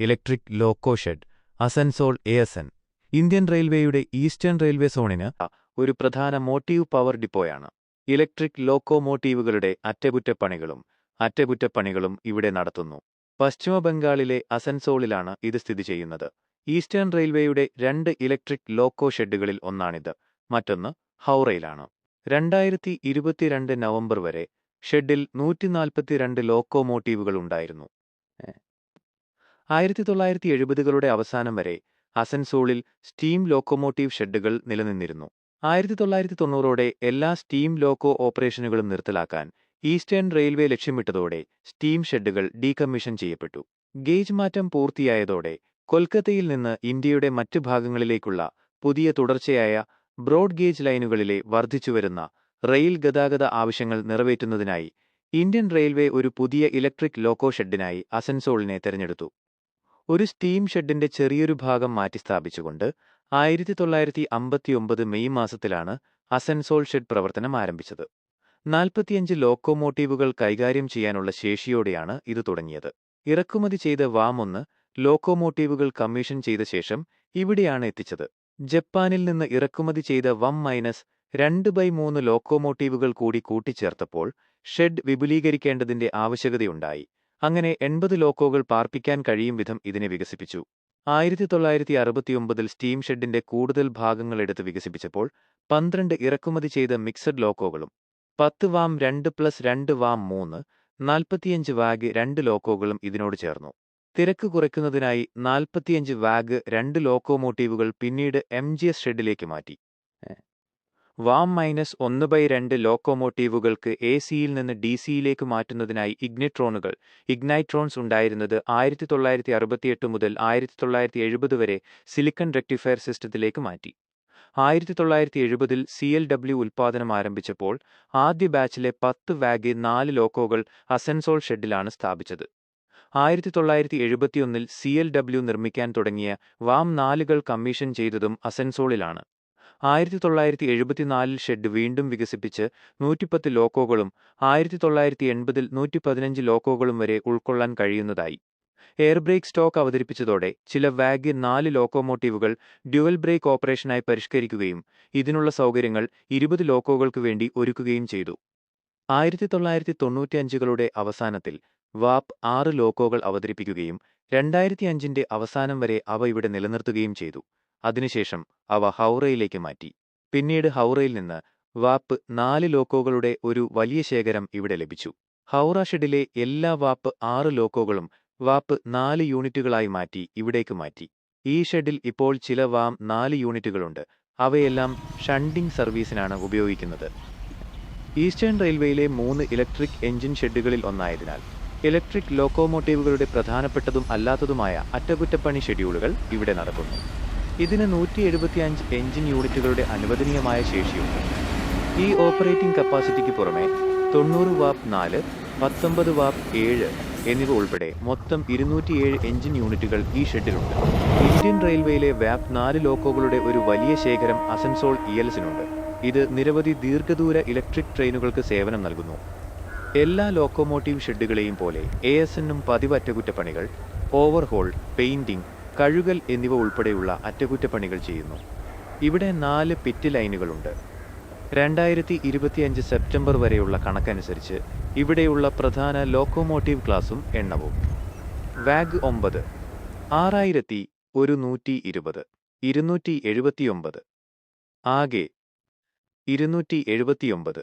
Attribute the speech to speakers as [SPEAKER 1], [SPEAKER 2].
[SPEAKER 1] Electric loco shed Asansol A S N. Indian റെയിൽവേയുടെ eastern railway സോണിന് ഒരു പ്രധാന മോട്ടീവ് പവർ ഡിപ്പോയാണ്. ഇലക്ട്രിക് ലോക്കോമോട്ടീവുകളുടെ അറ്റകുറ്റപ്പണികളും അറ്റകുറ്റപ്പണികളും ഇവിടെ നടത്തുന്നു. പശ്ചിമബംഗാളിലെ അസൻസോളിലാണ് ഇത് സ്ഥിതി ചെയ്യുന്നത്. ഈസ്റ്റേൺ റെയിൽവേയുടെ രണ്ട് ഇലക്ട്രിക് ലോക്കോ ഷെഡുകളിൽ ഒന്നാണിത് മറ്റൊന്ന് ഹൗറയിലാണ്. രണ്ടായിരത്തി ഇരുപത്തിരണ്ട് നവംബർ വരെ ഷെഡിൽ നൂറ്റിനാൽപ്പത്തിരണ്ട് ലോക്കോമോട്ടീവുകൾ ഉണ്ടായിരുന്നു. ആയിരത്തി തൊള്ളായിരത്തി എഴുപതുകളുടെ അവസാനം വരെ അസൻസോളിൽ സ്റ്റീം ലോക്കോമോട്ടീവ് ഷെഡുകൾ നിലനിന്നിരുന്നു. ആയിരത്തി തൊള്ളായിരത്തി തൊണ്ണൂറോടെ എല്ലാ സ്റ്റീം ലോക്കോ ഓപ്പറേഷനുകളും നിർത്തലാക്കാൻ ഈസ്റ്റേൺ റെയിൽവേ ലക്ഷ്യമിട്ടതോടെ സ്റ്റീം ഷെഡുകൾ ഡീകമ്മീഷൻ ചെയ്യപ്പെട്ടു. ഗേജ് മാറ്റം പൂർത്തിയായതോടെ കൊൽക്കത്തയിൽ നിന്ന് ഇന്ത്യയുടെ മറ്റ് ഭാഗങ്ങളിലേക്കുള്ള പുതിയ തുടർച്ചയായ ബ്രോഡ് ഗേജ് ലൈനുകളിലെ വർദ്ധിച്ചുവരുന്ന റെയിൽ ഗതാഗത ആവശ്യങ്ങൾ നിറവേറ്റുന്നതിനായി ഇന്ത്യൻ റെയിൽവേ ഒരു പുതിയ ഇലക്ട്രിക് ലോക്കോ ഷെഡിനായി അസൻസോളിനെ തെരഞ്ഞെടുത്തു. ഒരു സ്റ്റീം ഷെഡിന്റെ ചെറിയൊരു ഭാഗം മാറ്റിസ്ഥാപിച്ചുകൊണ്ട് ആയിരത്തി തൊള്ളായിരത്തി അമ്പത്തിയൊമ്പത് മെയ് മാസത്തിലാണ് അസൻസോൾ ഷെഡ് പ്രവർത്തനം ആരംഭിച്ചത്. നാൽപ്പത്തിയഞ്ച് ലോക്കോമോട്ടീവുകൾ കൈകാര്യം ചെയ്യാനുള്ള ശേഷിയോടെയാണ് ഇത് തുടങ്ങിയത്. ഇറക്കുമതി ചെയ്ത വാമൊന്ന് ലോക്കോമോട്ടീവുകൾ കമ്മീഷൻ ചെയ്ത ശേഷം ഇവിടെയാണ് എത്തിച്ചത്. ജപ്പാനിൽ നിന്ന് ഇറക്കുമതി ചെയ്ത വം മൈനസ് രണ്ട് ബൈ മൂന്ന് ലോക്കോമോട്ടീവുകൾ കൂടി കൂട്ടിച്ചേർത്തപ്പോൾ ഷെഡ് വിപുലീകരിക്കേണ്ടതിന്റെ ആവശ്യകതയുണ്ടായി. അങ്ങനെ എൺപത് ലോക്കോകൾ പാർപ്പിക്കാൻ കഴിയും വിധം ഇതിനെ വികസിപ്പിച്ചു. ആയിരത്തി തൊള്ളായിരത്തി അറുപത്തിയൊമ്പതിൽ സ്റ്റീം ഷെഡിന്റെ കൂടുതൽ ഭാഗങ്ങൾ എടുത്ത് വികസിപ്പിച്ചപ്പോൾ പന്ത്രണ്ട് ഇറക്കുമതി ചെയ്ത മിക്സഡ് ലോക്കോകളും പത്ത് വാം രണ്ട് പ്ലസ് രണ്ട് വാം മൂന്ന് നാൽപ്പത്തിയഞ്ച് വാഗ് രണ്ട് ലോക്കോകളും ഇതിനോട് ചേർന്നു. തിരക്ക് കുറയ്ക്കുന്നതിനായി നാൽപ്പത്തിയഞ്ച് വാഗ് രണ്ട് ലോക്കോമോട്ടീവുകൾ പിന്നീട് എം ജി എസ് ഷെഡിലേക്ക് മാറ്റി. വാം മൈനസ് ഒന്ന് ബൈ രണ്ട് ലോക്കോമോട്ടീവുകൾക്ക് എ സിയിൽ നിന്ന് ഡി സിയിലേക്ക് മാറ്റുന്നതിനായി ഇഗ്നിട്രോണുകൾ ഇഗ്നൈട്രോൺസ് ഉണ്ടായിരുന്നത് ആയിരത്തി തൊള്ളായിരത്തി അറുപത്തിയെട്ട് മുതൽ ആയിരത്തി തൊള്ളായിരത്തി എഴുപത് വരെ സിലിക്കൺ റെക്ടിഫയർ സിസ്റ്റത്തിലേക്ക് മാറ്റി. ആയിരത്തി തൊള്ളായിരത്തി എഴുപതിൽ സി എൽ ഡബ്ല്യു ഉൽപ്പാദനം ആരംഭിച്ചപ്പോൾ ആദ്യ ബാച്ചിലെ പത്ത് വാഗ് നാല് ലോക്കോകൾ അസൻസോൾ ഷെഡിലാണ് സ്ഥാപിച്ചത്. ആയിരത്തി തൊള്ളായിരത്തി എഴുപത്തിയൊന്നിൽ സി എൽ ഡബ്ല്യു നിർമ്മിക്കാൻ തുടങ്ങിയ വാം നാലുകൾ കമ്മീഷൻ ചെയ്തതും അസൻസോളിലാണ്. ആയിരത്തി തൊള്ളായിരത്തി എഴുപത്തിനാലിൽ ഷെഡ് വീണ്ടും വികസിപ്പിച്ച് നൂറ്റിപ്പത്ത് ലോക്കോകളും ആയിരത്തി തൊള്ളായിരത്തി എൺപതിൽ നൂറ്റി പതിനഞ്ച് ലോക്കോകളും വരെ ഉൾക്കൊള്ളാൻ കഴിയുന്നതായി. എയർ ബ്രേക്ക് സ്റ്റോക്ക് അവതരിപ്പിച്ചതോടെ ചില വാഗ് നാല് ലോക്കോമോട്ടീവുകൾ ഡ്യുവൽ ബ്രേക്ക് ഓപ്പറേഷനായി പരിഷ്കരിക്കുകയും ഇതിനുള്ള സൗകര്യങ്ങൾ ഇരുപത് ലോക്കോകൾക്ക് വേണ്ടി ഒരുക്കുകയും ചെയ്തു. ആയിരത്തി തൊള്ളായിരത്തി തൊണ്ണൂറ്റിയഞ്ചുകളുടെ അവസാനത്തിൽ വാപ്പ് ആറ് ലോക്കോകൾ അവതരിപ്പിക്കുകയും രണ്ടായിരത്തി അഞ്ചിന്റെ അവസാനം വരെ അവ ഇവിടെ നിലനിർത്തുകയും ചെയ്തു. അതിനുശേഷം അവ ഹൗറയിലേക്ക് മാറ്റി. പിന്നീട് ഹൗറയിൽ നിന്ന് വാപ്പ് നാല് ലോക്കോകളുടെ ഒരു വലിയ ശേഖരം ഇവിടെ ലഭിച്ചു. ഹൗറ ഷെഡിലെ എല്ലാ വാപ്പ് ആറ് ലോക്കോകളും വാപ്പ് നാല് യൂണിറ്റുകളായി മാറ്റി ഇവിടേക്ക് മാറ്റി. ഈ ഷെഡിൽ ഇപ്പോൾ ചില വാം നാല് യൂണിറ്റുകളുണ്ട്. അവയെല്ലാം ഷണ്ടിംഗ് സർവീസിനാണ് ഉപയോഗിക്കുന്നത്. ഈസ്റ്റേൺ റെയിൽവേയിലെ മൂന്ന് ഇലക്ട്രിക് എഞ്ചിൻ ഷെഡുകളിൽ ഒന്നായതിനാൽ ഇലക്ട്രിക് ലോക്കോമോട്ടീവുകളുടെ പ്രധാനപ്പെട്ടതും അല്ലാത്തതുമായ അറ്റകുറ്റപ്പണി ഷെഡ്യൂളുകൾ ഇവിടെ നടക്കുന്നു. ഇതിന് നൂറ്റി എഴുപത്തിയഞ്ച് എഞ്ചിൻ യൂണിറ്റുകളുടെ അനുവദനീയമായ ശേഷിയുണ്ട്. ഈ ഓപ്പറേറ്റിംഗ് കപ്പാസിറ്റിക്ക് പുറമെ തൊണ്ണൂറ് വാപ്പ് നാല് പത്തൊമ്പത് വാപ്പ് ഏഴ് എന്നിവ ഉൾപ്പെടെ മൊത്തം ഇരുന്നൂറ്റിയേഴ് എഞ്ചിൻ യൂണിറ്റുകൾ ഈ ഷെഡിലുണ്ട്. ഇന്ത്യൻ റെയിൽവേയിലെ വാപ്പ് നാല് ലോക്കോകളുടെ ഒരു വലിയ ശേഖരം അസൻസോൾ ഇ എൽസിനുണ്ട് ഇത് നിരവധി ദീർഘദൂര ഇലക്ട്രിക് ട്രെയിനുകൾക്ക് സേവനം നൽകുന്നു. എല്ലാ ലോക്കോമോട്ടീവ് ഷെഡുകളെയും പോലെ എ എസ് എന്നും പതിവ് അറ്റകുറ്റപ്പണികൾ ഓവർഹോൾ പെയിന്റിംഗ് കഴുകൽ എന്നിവ ഉൾപ്പെടെയുള്ള അറ്റകുറ്റപ്പണികൾ ചെയ്യുന്നു. ഇവിടെ നാല് പിറ്റ് ലൈനുകളുണ്ട്. രണ്ടായിരത്തി ഇരുപത്തിയഞ്ച് സെപ്റ്റംബർ വരെയുള്ള കണക്കനുസരിച്ച് ഇവിടെയുള്ള പ്രധാന ലോക്കോമോട്ടീവ് ക്ലാസും എണ്ണവും. വാഗ് ഒമ്പത് ആറായിരത്തി ഒരു നൂറ്റി ഇരുപത് ഇരുന്നൂറ്റി എഴുപത്തിയൊമ്പത് ആകെ ഇരുന്നൂറ്റി എഴുപത്തിയൊമ്പത്